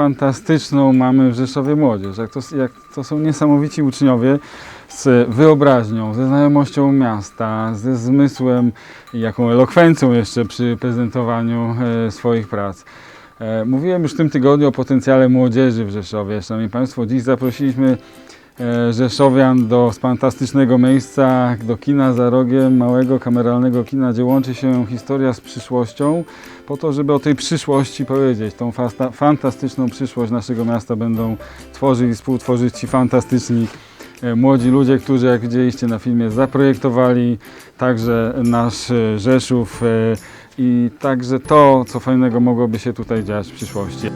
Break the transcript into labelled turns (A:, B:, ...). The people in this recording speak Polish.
A: fantastyczną mamy w Rzeszowie młodzież, jak to, jak to są niesamowici uczniowie z wyobraźnią, ze znajomością miasta, ze zmysłem i jaką elokwencją jeszcze przy prezentowaniu e, swoich prac. E, Mówiłem już w tym tygodniu o potencjale młodzieży w Rzeszowie. Szanowni Państwo, dziś zaprosiliśmy Rzeszowian do fantastycznego miejsca, do kina za rogiem, małego kameralnego kina, gdzie łączy się historia z przyszłością, po to, żeby o tej przyszłości powiedzieć. Tą fantastyczną przyszłość naszego miasta będą tworzyć i współtworzyć ci fantastyczni e, młodzi ludzie, którzy, jak widzieliście na filmie, zaprojektowali także nasz e, Rzeszów e, i także to, co fajnego mogłoby się tutaj dziać w przyszłości.